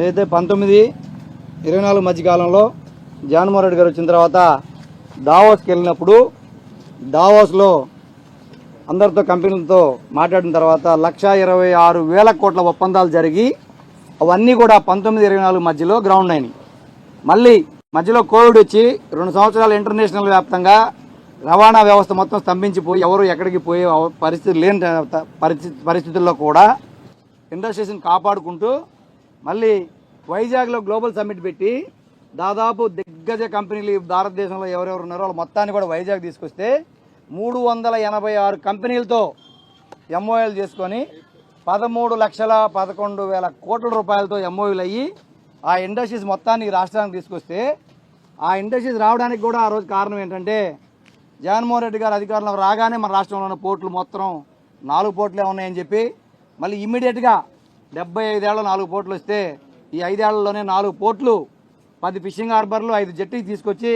ఏదైతే పంతొమ్మిది ఇరవై నాలుగు మధ్య కాలంలో జగన్మోహన్ రెడ్డి గారు వచ్చిన తర్వాత దావోస్కి వెళ్ళినప్పుడు దావోస్లో అందరితో కంపెనీలతో మాట్లాడిన తర్వాత లక్ష ఇరవై ఆరు వేల కోట్ల ఒప్పందాలు జరిగి అవన్నీ కూడా పంతొమ్మిది ఇరవై నాలుగు మధ్యలో గ్రౌండ్ అయినాయి. మళ్ళీ మధ్యలో కోవిడ్ వచ్చి రెండు సంవత్సరాలు ఇంటర్నేషనల్ వ్యాప్తంగా రవాణా వ్యవస్థ మొత్తం స్తంభించిపోయి ఎవరు ఎక్కడికి పోయే పరిస్థితి లేని త- పరిస్థితి పరిస్థితుల్లో కూడా ఇండస్ట్రీస్ని కాపాడుకుంటూ మళ్ళీ వైజాగ్లో గ్లోబల్ సమ్మిట్ పెట్టి దాదాపు దిగ్గజ కంపెనీలు భారతదేశంలో ఎవరెవరు ఉన్నారో వాళ్ళు మొత్తాన్ని కూడా వైజాగ్ తీసుకొస్తే మూడు వందల ఎనభై ఆరు కంపెనీలతో ఎంఓఎల్ చేసుకొని పదమూడు లక్షల పదకొండు వేల కోట్ల రూపాయలతో ఎంఓఎల్ అయ్యి ఆ ఇండస్ట్రీస్ మొత్తాన్ని రాష్ట్రానికి తీసుకొస్తే ఆ ఇండస్ట్రీస్ రావడానికి కూడా ఆ రోజు కారణం ఏంటంటే జగన్మోహన్ రెడ్డి గారు అధికారంలో రాగానే మన రాష్ట్రంలో ఉన్న పోర్టులు మొత్తం నాలుగు పోర్టులే ఉన్నాయని చెప్పి మళ్ళీ ఇమ్మీడియట్గా డెబ్బై ఐదేళ్ళ నాలుగు పోట్లు వస్తే ఈ ఐదేళ్ళలోనే నాలుగు పోర్ట్లు పది ఫిషింగ్ హార్బర్లు ఐదు జట్టీకి తీసుకొచ్చి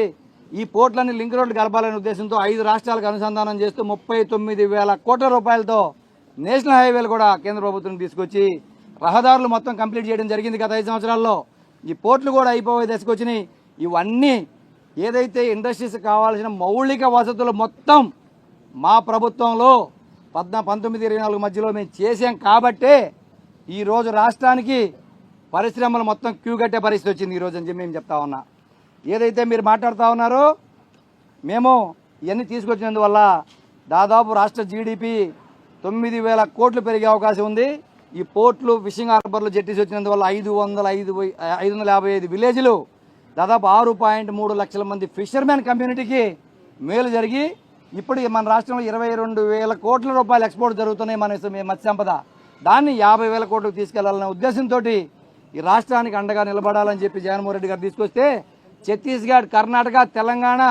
ఈ పోర్ట్లని లింక్ రోడ్లు గడపాలనే ఉద్దేశంతో ఐదు రాష్ట్రాలకు అనుసంధానం చేస్తూ ముప్పై తొమ్మిది వేల కోట్ల రూపాయలతో నేషనల్ హైవేలు కూడా కేంద్ర ప్రభుత్వం తీసుకొచ్చి రహదారులు మొత్తం కంప్లీట్ చేయడం జరిగింది గత ఐదు సంవత్సరాల్లో. ఈ పోర్ట్లు కూడా అయిపోయే దశకు ఇవన్నీ ఏదైతే ఇండస్ట్రీస్ కావాల్సిన మౌలిక వసతులు మొత్తం మా ప్రభుత్వంలో పద్నా పంతొమ్మిది ఇరవై నాలుగు మధ్యలో మేము చేసాం కాబట్టే ఈరోజు రాష్ట్రానికి పరిశ్రమలు మొత్తం క్యూ కట్టే పరిస్థితి వచ్చింది ఈరోజు అని చెప్పి మేము చెప్తా ఉన్నా. ఏదైతే మీరు మాట్లాడుతూ ఉన్నారో మేము ఇవన్నీ తీసుకొచ్చినందువల్ల దాదాపు రాష్ట్ర జీడిపి తొమ్మిది వేల కోట్లు పెరిగే అవకాశం ఉంది. ఈ పోర్ట్లు ఫిషింగ్ హార్బర్లు జట్టీస్ వచ్చినందువల్ల ఐదు వందల ఐదు ఐదు వందల యాభై ఐదు విలేజ్లు దాదాపు ఆరు పాయింట్ మూడు లక్షల మంది ఫిషర్మెన్ కమ్యూనిటీకి మేలు జరిగి ఇప్పుడు మన రాష్ట్రంలో ఇరవై రెండు వేల కోట్ల రూపాయలు ఎక్స్పోర్ట్ జరుగుతున్నాయి మన మత్స్యంపద దాన్ని యాభై వేల కోట్లకు తీసుకెళ్ళాలనే ఉద్దేశంతో ఈ రాష్ట్రానికి అండగా నిలబడాలని చెప్పి జగన్మోహన్ రెడ్డి గారు తీసుకొస్తే ఛత్తీస్గఢ్ కర్ణాటక తెలంగాణ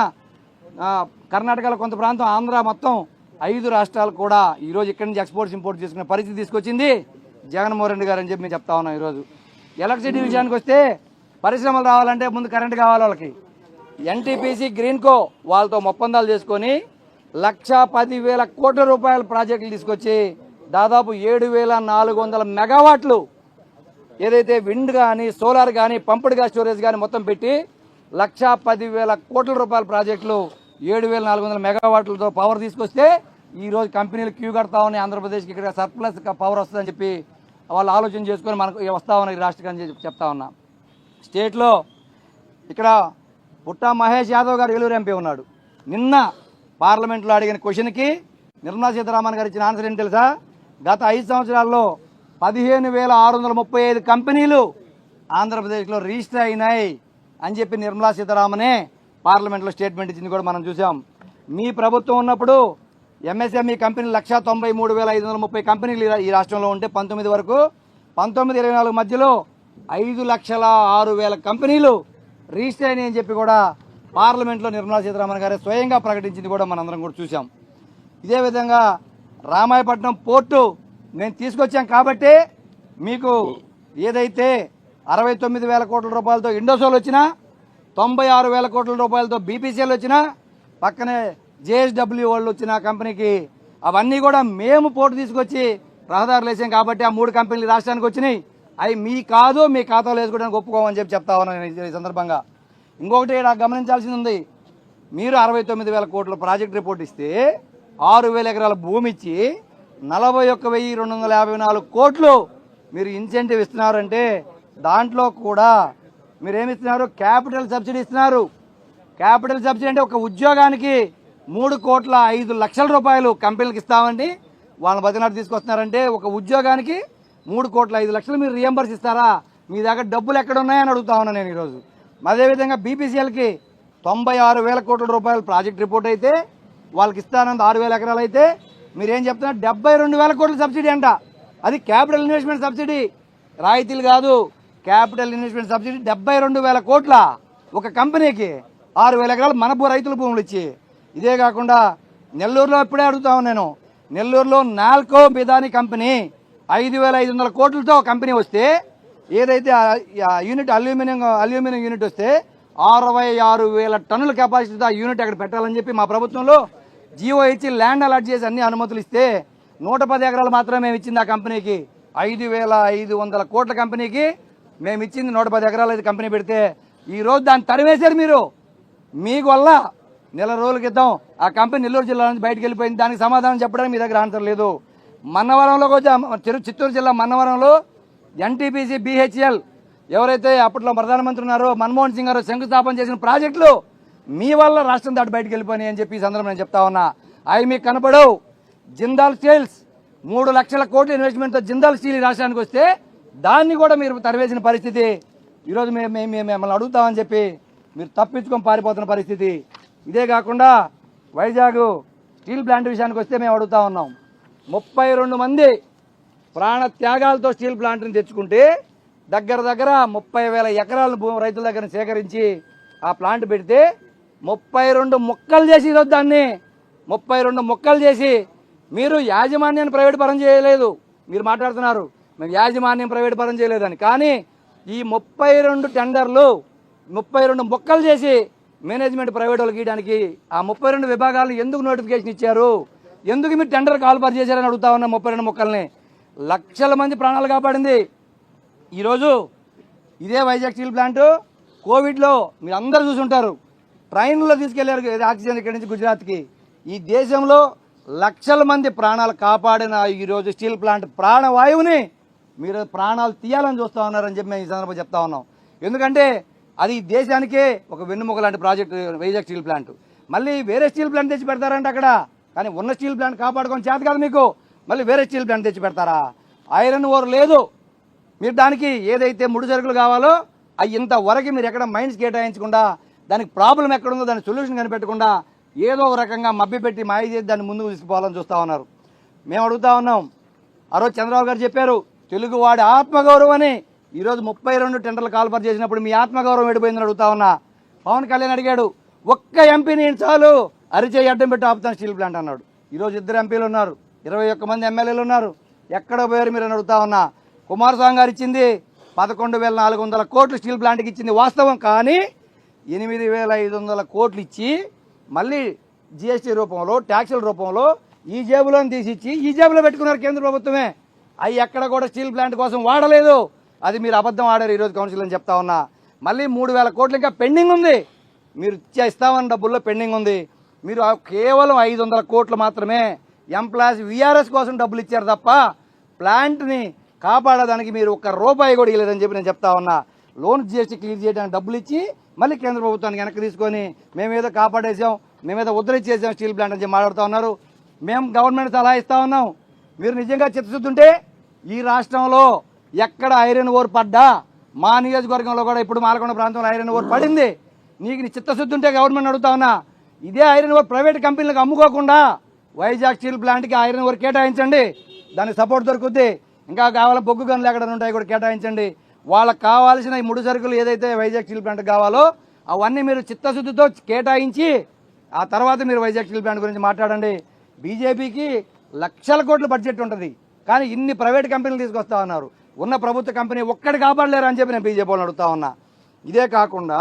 కర్ణాటకలో కొంత ప్రాంతం ఆంధ్ర మొత్తం ఐదు రాష్ట్రాలు కూడా ఈరోజు ఇక్కడి నుంచి ఎక్స్పోర్ట్స్ ఇంపోర్ట్ చేసుకునే పరిస్థితి తీసుకొచ్చింది జగన్మోహన్ రెడ్డి గారు అని చెప్పి మేము చెప్తా ఉన్నాం ఈరోజు. ఎలక్ట్రిసిటీ విషయానికి వస్తే పరిశ్రమలు రావాలంటే ముందు కరెంట్ కావాలి వాళ్ళకి. ఎన్టీపీసీ గ్రీన్కో వాళ్ళతో ఒప్పందాలు చేసుకొని లక్ష పదివేల కోట్ల రూపాయల ప్రాజెక్టులు తీసుకొచ్చి దాదాపు ఏడు వేల నాలుగు వందల మెగావాట్లు ఏదైతే విండ్ కానీ సోలార్ కానీ పంపుడ్ గ్యాస్ స్టోరేజ్ కానీ మొత్తం పెట్టి లక్ష పదివేల కోట్ల రూపాయల ప్రాజెక్టులు ఏడు వేల నాలుగు వందల మెగావాట్లతో పవర్ తీసుకొస్తే ఈరోజు కంపెనీలు క్యూ కడతా ఉన్నాయి. ఆంధ్రప్రదేశ్కి ఇక్కడ సర్ప్లస్ పవర్ వస్తుందని చెప్పి వాళ్ళు ఆలోచన చేసుకొని మనకు వస్తా ఉన్నాయి రాష్ట్రానికి చెప్పి చెప్తా ఉన్నా. స్టేట్లో ఇక్కడ పుట్టా మహేష్ యాదవ్ గారు ఏలూరు ఎంపీ ఉన్నాడు. నిన్న పార్లమెంట్లో అడిగిన క్వశ్చన్కి నిర్మలా సీతారామన్ గారు ఇచ్చిన ఆన్సర్ ఏంటి తెలుసా? గత ఐదు సంవత్సరాల్లో పదిహేను వేల ఆరు వందల ముప్పై ఐదు కంపెనీలు ఆంధ్రప్రదేశ్లో రిజిస్టర్ అయినాయి అని చెప్పి నిర్మలా సీతారామనే పార్లమెంట్లో స్టేట్మెంట్ ఇచ్చింది కూడా మనం చూసాం. మీ ప్రభుత్వం ఉన్నప్పుడు ఎంఎస్ఎంఈ కంపెనీ లక్షా తొంభై మూడు వేల ఐదు వందల ముప్పై కంపెనీలు ఈ ఈ రాష్ట్రంలో ఉంటే పంతొమ్మిది వరకు పంతొమ్మిది ఇరవై నాలుగు మధ్యలో ఐదు లక్షల ఆరు వేల కంపెనీలు రిజిస్టర్ అయినాయి అని చెప్పి కూడా పార్లమెంట్లో నిర్మలా సీతారామన్ గారే స్వయంగా ప్రకటించింది కూడా మనందరం కూడా చూసాం. ఇదే విధంగా రామాయపట్నం పోర్టు నేను తీసుకొచ్చాం కాబట్టి మీకు ఏదైతే అరవై తొమ్మిది వేల కోట్ల రూపాయలతో ఇండోసోల్ వచ్చినా తొంభై ఆరు వేల కోట్ల రూపాయలతో బీపీసీఎల్ వచ్చినా పక్కనే జేఎస్డబ్ల్యూ వాళ్ళు వచ్చిన కంపెనీకి అవన్నీ కూడా మేము పోటు తీసుకొచ్చి రహదారులు వేసాం కాబట్టి ఆ మూడు కంపెనీలు రాష్ట్రానికి వచ్చినాయి. అవి మీ కాదు మీ ఖాతాలో వేసుకోవడానికి ఒప్పుకోమని చెప్పి చెప్తా ఉన్నాను ఈ సందర్భంగా. ఇంకొకటి ఇక్కడ గమనించాల్సింది ఉంది. మీరు అరవై తొమ్మిది వేల కోట్ల ప్రాజెక్ట్ రిపోర్ట్ ఇస్తే ఆరు వేల ఎకరాల భూమి ఇచ్చి నలభై ఒక్క వెయ్యి రెండు వందల యాభై నాలుగు కోట్లు మీరు ఇన్సెంటివ్ ఇస్తున్నారంటే దాంట్లో కూడా మీరు క్యాపిటల్ సబ్సిడీ ఇస్తున్నారు. క్యాపిటల్ సబ్సిడీ అంటే ఒక ఉద్యోగానికి మూడు కోట్ల ఐదు లక్షల రూపాయలు కంపెనీలకు ఇస్తామండి. వాళ్ళ బతినాడు తీసుకొస్తున్నారంటే ఒక ఉద్యోగానికి మూడు కోట్ల ఐదు లక్షలు మీరు రియంబర్స్ ఇస్తారా? మీ దగ్గర డబ్బులు ఎక్కడ ఉన్నాయని అడుగుతా ఉన్నాను నేను ఈరోజు. అదేవిధంగా బీపీసీఎల్కి తొంభై ఆరు వేల కోట్ల రూపాయల ప్రాజెక్ట్ రిపోర్ట్ అయితే వాళ్ళకి ఇస్తానంత ఆరు వేల ఎకరాలు అయితే మీరేం చెప్తున్నారు? డెబ్బై రెండు వేల కోట్ల సబ్సిడీ అంట. అది క్యాపిటల్ ఇన్వెస్ట్మెంట్ సబ్సిడీ. రాయితీలు కాదు క్యాపిటల్ ఇన్వెస్ట్మెంట్ సబ్సిడీ డెబ్బై రెండు వేల కోట్ల ఒక కంపెనీకి ఆరు వేల ఎకరాలు మన రైతుల భూములు ఇచ్చి. ఇదే కాకుండా నెల్లూరులో ఇప్పుడే అడుగుతాను నేను. నెల్లూరులో నాల్కో బిదాని కంపెనీ ఐదు వేల ఐదు వందల కోట్లతో కంపెనీ వస్తే ఏదైతే యూనిట్ అల్యూమినియం అల్యూమినియం యూనిట్ వస్తే అరవై ఆరు వేల టన్నుల కెపాసిటీతో ఆ యూనిట్ అక్కడ పెట్టాలని చెప్పి మా ప్రభుత్వంలో జియో ఇచ్చి ల్యాండ్ అలాట్ చేసి అన్ని అనుమతులు ఇస్తే నూట పది ఎకరాలు మాత్రమే మేము ఇచ్చింది ఆ కంపెనీకి. ఐదు వేల ఐదు వందల కోట్ల కంపెనీకి మేము ఇచ్చింది నూట పది ఎకరాలు అయితే కంపెనీ పెడితే ఈరోజు దాన్ని తరివేశారు మీరు. మీకు వల్ల నెల రోజుల క్రితం ఆ కంపెనీ నెల్లూరు జిల్లా నుంచి బయటకు వెళ్ళిపోయింది. దానికి సమాధానం చెప్పడానికి మీ దగ్గర ఆన్సర్ లేదు. మన్నవరంలోకి వచ్చా చిత్తూరు జిల్లా మన్నవరంలో ఎన్టీపీసీ బీహెచ్ఎల్ ఎవరైతే అప్పట్లో ప్రధానమంత్రి ఉన్నారో మన్మోహన్ సింగ్ గారు శంకుస్థాపన చేసిన ప్రాజెక్టులు మీ వల్ల రాష్ట్రం దాటి బయటకు వెళ్ళిపోయినాయి అని చెప్పి ఈ సందర్భంగా నేను చెప్తా ఉన్నా. అవి మీకు కనపడవు. జిందాల్ స్టీల్స్. మూడు లక్షల కోట్ల ఇన్వెస్ట్మెంట్తో జిందాల్ స్టీల్ రాష్ట్రానికి వస్తే దాన్ని కూడా మీరు తరివేసిన పరిస్థితి. ఈరోజు మేము మేము మేము మిమ్మల్ని అడుగుతామని చెప్పి మీరు తప్పించుకొని పారిపోతున్న పరిస్థితి. ఇదే కాకుండా వైజాగ్ స్టీల్ ప్లాంట్ విషయానికి వస్తే మేము అడుగుతా ఉన్నాం. ముప్పై రెండు మంది ప్రాణ త్యాగాలతో స్టీల్ ప్లాంట్ని తెచ్చుకుంటే దగ్గర దగ్గర ముప్పై వేల ఎకరాలను భూమి రైతుల దగ్గర సేకరించి ఆ ప్లాంట్ పెడితే ముప్పై రెండు ముక్కలు చేసి ఈరోజు దాన్ని. ముప్పై రెండు ముక్కలు చేసి మీరు యాజమాన్యాన్ని ప్రైవేట్ పరం చేయలేదు. మీరు మాట్లాడుతున్నారు. మేము యాజమాన్యం ప్రైవేట్ పరం చేయలేదని. కానీ ఈ ముప్పై రెండు టెండర్లు ముప్పై రెండు ముక్కలు చేసి మేనేజ్మెంట్ ప్రైవేట్ వాళ్ళకి ఇవ్వడానికి ఆ ముప్పై రెండు విభాగాలను ఎందుకు నోటిఫికేషన్ ఇచ్చారు? ఎందుకు మీరు టెండర్ కాల్పారు చేశారని అడుగుతా ఉన్నా ముప్పై రెండు ముక్కల్ని? లక్షల మంది ప్రాణాలు కాపాడింది. ఈరోజు ఇదే వైజాగ్ స్టీల్ ప్లాంట్. కోవిడ్లో మీరు అందరూ చూసుంటారు. ట్రైన్లో తీసుకెళ్ళారు ఆక్సిజన్ ఇక్కడి నుంచి గుజరాత్కి. ఈ దేశంలో లక్షల మంది ప్రాణాలు కాపాడిన ఈరోజు స్టీల్ ప్లాంట్ ప్రాణవాయువుని మీరు ప్రాణాలు తీయాలని చూస్తూ ఉన్నారని చెప్పి మేము ఈ సందర్భంగా చెప్తా ఉన్నాం. ఎందుకంటే అది దేశానికే ఒక వెన్నుముక లాంటి ప్రాజెక్టు వైజాగ్ స్టీల్ ప్లాంట్. మళ్ళీ వేరే స్టీల్ ప్లాంట్ తెచ్చి పెడతారంటే అక్కడ. కానీ ఉన్న స్టీల్ ప్లాంట్ కాపాడుకొని చేత కాదు మీకు. మళ్ళీ వేరే స్టీల్ ప్లాంట్ తెచ్చి పెడతారా? ఐరన్ ఓర్ లేదు. మీరు దానికి ఏదైతే ముడి సరుకులు కావాలో అవి ఇంతవరకు మీరు ఎక్కడ మైండ్స్ కేటాయించకుండా దానికి ప్రాబ్లం ఎక్కడుందో దాని సొల్యూషన్ కనిపెట్టకుండా ఏదో ఒక రకంగా మభ్యపెట్టి మాయ చేసి దాన్ని ముందుకు తీసుకుపోవాలని చూస్తూ ఉన్నారు. మేము అడుగుతా ఉన్నాం. ఆ రోజు చంద్రబాబు గారు చెప్పారు తెలుగువాడి ఆత్మగౌరవం అని ఈరోజు ముప్పై రెండు టెండర్లు కాల్పర్ చేసినప్పుడు మీ ఆత్మగౌరవం ఎడిపోయిందని అడుగుతా ఉన్నా. పవన్ కళ్యాణ్ అడిగాడు ఒక్క ఎంపీ నేను చాలు? అరిచేయి అడ్డం పెట్టి ఆపుతాను స్టీల్ ప్లాంట్ అన్నాడు. ఈరోజు ఇద్దరు ఎంపీలు ఉన్నారు ఇరవై ఒక్క మంది ఎమ్మెల్యేలు ఉన్నారు. ఎక్కడ పోయారు మీరు అని అడుగుతా ఉన్నా. కుమారస్వామి గారు ఇచ్చింది పదకొండు వేల నాలుగు వందల కోట్లు స్టీల్ ప్లాంట్కి ఇచ్చింది వాస్తవం కానీ ఎనిమిది వేల ఐదు వందల కోట్లు ఇచ్చి మళ్ళీ జిఎస్టీ రూపంలో ట్యాక్సుల రూపంలో ఈ జేబులో తీసిచ్చి ఈ జేబులో పెట్టుకున్నారు కేంద్ర ప్రభుత్వమే. అవి ఎక్కడ కూడా స్టీల్ ప్లాంట్ కోసం వాడలేదు. అది మీరు అబద్ధం ఆడారు ఈరోజు కౌన్సిల్ అని చెప్తా ఉన్నా. మళ్ళీ మూడు వేల కోట్లు ఇంకా పెండింగ్ ఉంది. మీరు ఇచ్చే ఇస్తామన్న డబ్బుల్లో పెండింగ్ ఉంది. మీరు కేవలం ఐదు వందల కోట్లు మాత్రమే ఎంప్లాయీస్ విఆర్ఎస్ కోసం డబ్బులు ఇచ్చారు తప్ప ప్లాంట్ని కాపాడడానికి మీరు ఒక్క రూపాయి కూడా ఇవ్వలేదని చెప్పి నేను చెప్తా ఉన్నా. లోన్ జిఎస్టీ క్లియర్ చేయడానికి డబ్బులు ఇచ్చి మళ్ళీ కేంద్ర ప్రభుత్వాన్ని వెనక్కి తీసుకొని మేమేదో కాపాడేసాం మేమేదో ఉద్ధరించేసాం స్టీల్ ప్లాంట్ అని మాట్లాడుతూ ఉన్నారు. మేము గవర్నమెంట్ సలహా ఇస్తా ఉన్నాం. మీరు నిజంగా చిత్తశుద్ధుంటే ఈ రాష్ట్రంలో ఎక్కడ ఐరన్ ఓర్ పడ్డా? మా నియోజకవర్గంలో కూడా ఇప్పుడు మాలకొండ ప్రాంతంలో ఐరన్ ఓర్ పడింది. నీకు నీ చిత్తశుద్ధి ఉంటే గవర్నమెంట్ అడుగుతా ఉన్నా. ఇదే ఐరన్ ఓర్ ప్రైవేట్ కంపెనీలకు అమ్ముకోకుండా వైజాగ్ స్టీల్ ప్లాంట్కి ఐరన్ ఓర్ కేటాయించండి. దానికి సపోర్ట్ దొరుకుద్ది. ఇంకా కావాల బొగ్గు గనులు ఎక్కడ ఉంటాయి కూడా కేటాయించండి. వాళ్ళకి కావాల్సిన ఈ ముడి సరుకులు ఏదైతే వైజాగ్ స్టీల్ ప్లాంట్ కావాలో అవన్నీ మీరు చిత్తశుద్ధితో కేటాయించి ఆ తర్వాత మీరు వైజాగ్ స్టీల్ ప్లాంట్ గురించి మాట్లాడండి. బీజేపీకి లక్షల కోట్ల బడ్జెట్ ఉంటుంది. కానీ ఇన్ని ప్రైవేట్ కంపెనీలు తీసుకొస్తా ఉన్నారు. ఉన్న ప్రభుత్వ కంపెనీ ఒక్కటి కాపాడలేరు అని చెప్పి నేను బీజేపీ వాళ్ళని అడుగుతా ఉన్నా. ఇదే కాకుండా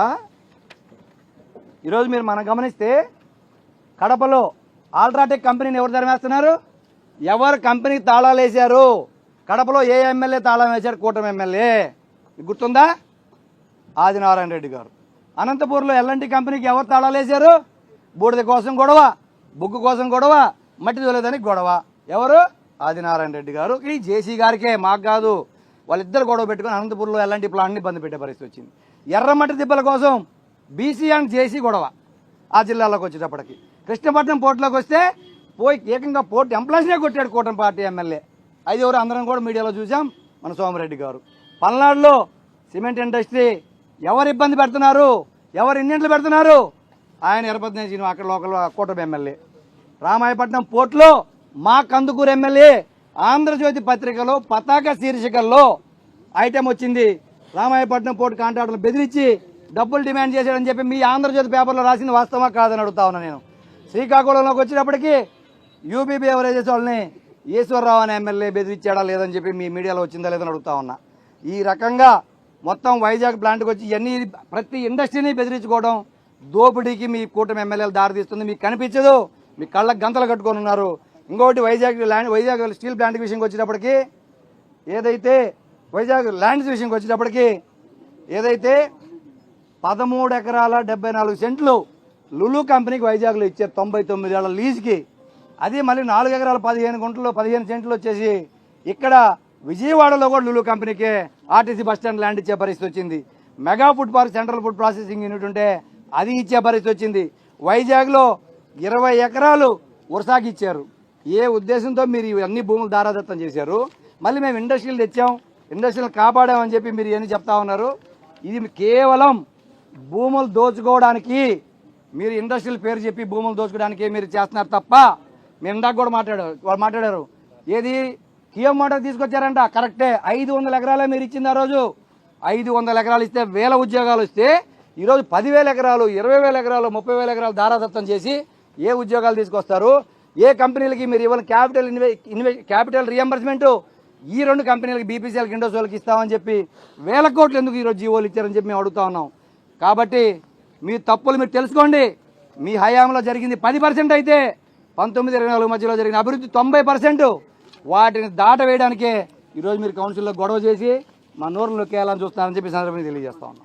ఈరోజు మీరు మనం గమనిస్తే కడపలో ఆల్ట్రాటెక్ కంపెనీని ఎవరు ధరమేస్తున్నారు ఎవరు కంపెనీకి తాళాలు వేశారు కడపలో ఏ ఎమ్మెల్యే తాళం వేశారు కూటమి ఎమ్మెల్యే. మీకు గుర్తుందా? ఆదినారాయణ రెడ్డి గారు. అనంతపూర్లో ఎల్ఎన్టీ కంపెనీకి ఎవరు తాళాలేశారు బూడిద కోసం గొడవ బొగ్గు కోసం గొడవ మట్టి తోలేదానికి గొడవ. ఎవరు? ఆదినారాయణ రెడ్డి గారు. ఈ జేసీ గారికే మాకు కాదు. వాళ్ళిద్దరు గొడవ పెట్టుకుని అనంతపూర్లో ఎలాంటి ప్లాంట్ని బంద్ పెట్టే పరిస్థితి వచ్చింది. ఎర్రమట్టి దిబ్బల కోసం బీసీ అండ్ జేసీ గొడవ ఆ జిల్లాలోకి వచ్చేటప్పటికి. కృష్ణపట్నం పోర్టులోకి వస్తే పోయి ఏకంగా పోర్టు ఎంప్లాయీస్నే కొట్టాడు కూటమి పార్టీ ఎమ్మెల్యే. అది ఎవరు అందరం కూడా మీడియాలో చూసాం మన సోమరెడ్డి గారు. పల్నాడులో సిమెంట్ ఇండస్ట్రీ ఎవరు ఇబ్బంది పెడుతున్నారు? ఎవరు ఇన్నింట్లు పెడుతున్నారు? ఆయన ఎరపతినే శ్రీను అక్కడ లోకల్ కూటమి ఎమ్మెల్యే. రామాయపట్నం పోర్టులో మా కందుకూరు ఎమ్మెల్యే ఆంధ్రజ్యోతి పత్రికలో పతాక శీర్షికల్లో ఐటెం వచ్చింది. రామాయపట్నం పోర్టు కాంట్రాక్టర్లు బెదిరించి డబ్బులు డిమాండ్ చేశాడని చెప్పి మీ ఆంధ్రజ్యోతి పేపర్లో రాసింది వాస్తవమా కాదని అడుగుతా ఉన్నా నేను. శ్రీకాకుళంలోకి వచ్చినప్పటికీ యూబీ ఎవరేజెస్ వాళ్ళని ఈశ్వరరావు అనే ఎమ్మెల్యే బెదిరించాడా లేదని చెప్పి మీ మీడియాలో వచ్చిందా లేదని అడుగుతా ఉన్నా. ఈ రకంగా మొత్తం వైజాగ్ ప్లాంట్కి వచ్చి ఇవన్నీ ప్రతి ఇండస్ట్రీని బెదిరించుకోవడం దోపిడీకి మీ కూటమి ఎమ్మెల్యేలు దారితీస్తుంది. మీకు కనిపించదు. మీ కళ్ళకు గంతలు కట్టుకొని ఉన్నారు. ఇంకోటి Vizag land Vizag steel plant విషయంకి వచ్చేటప్పటికి ఏదైతే వైజాగ్ ల్యాండ్స్ విషయంకి వచ్చేటప్పటికి ఏదైతే పదమూడు ఎకరాల డెబ్బై నాలుగు సెంట్లు లులు కంపెనీకి వైజాగ్లో ఇచ్చారు తొంభై తొమ్మిది ఏళ్ళ లీజుకి అది మళ్ళీ నాలుగు ఎకరాల పదిహేను గుంటలు పదిహేను సెంట్లు వచ్చేసి ఇక్కడ విజయవాడలో కూడా లులు కంపెనీకే ఆర్టీసీ బస్ స్టాండ్ ల్యాండ్ ఇచ్చే పరిస్థితి వచ్చింది. Mega food park central food processing unit ఉంటే అది ఇచ్చే పరిస్థితి వచ్చింది. వైజాగ్లో ఇరవై ఎకరాలు వరుసాకి ఇచ్చారు. ఏ ఉద్దేశంతో మీరు ఇవన్నీ భూములు దారాదత్తం చేశారు? మళ్ళీ మేము ఇండస్ట్రీలు తెచ్చాం ఇండస్ట్రీలు కాపాడామని చెప్పి మీరు ఏమి చెప్తా ఉన్నారు. ఇది కేవలం భూములు దోచుకోవడానికి మీరు ఇండస్ట్రియల్ పేరు చెప్పి భూములు దోచుకోవడానికి మీరు చేస్తున్నారు తప్ప మేము ఇందాక కూడా మాట్లాడారు వాళ్ళు మాట్లాడారు. ఏది? కియో మోటార్ తీసుకొచ్చారంట. కరెక్టే. ఐదు వందల ఎకరాలే మీరు ఇచ్చింది ఆ రోజు. ఐదు వందల ఎకరాలు ఇస్తే వేల ఉద్యోగాలు ఇస్తే ఈరోజు పదివేల ఎకరాలు ఇరవై వేల ఎకరాలు ముప్పై వేల ఎకరాలు ధారాదత్తం చేసి ఏ ఉద్యోగాలు తీసుకొస్తారు? ఏ కంపెనీలకి మీరు ఇవ్వాలి? క్యాపిటల్ ఇన్వె క్యాపిటల్ రియంబర్స్మెంట్. ఈ రెండు కంపెనీలకి బీపీసీఎల్కి ఇండోసోల్కి ఇస్తామని చెప్పి వేల కోట్లు ఎందుకు ఈరోజు జీవోలు ఇచ్చారని చెప్పి మేము అడుగుతా ఉన్నాం. కాబట్టి మీ తప్పులు మీరు తెలుసుకోండి. మీ హయాంలో జరిగింది పది పర్సెంట్ అయితే పంతొమ్మిది ఇరవై నాలుగు మధ్యలో జరిగిన అభివృద్ధి తొంభై పర్సెంట్. వాటిని దాట వేయడానికే ఈరోజు మీరు కౌన్సిల్లో గొడవ చేసి మా నోరును నొక్కేయాలని చూస్తున్నారని చెప్పి సందర్భంగా తెలియజేస్తా ఉన్నాం.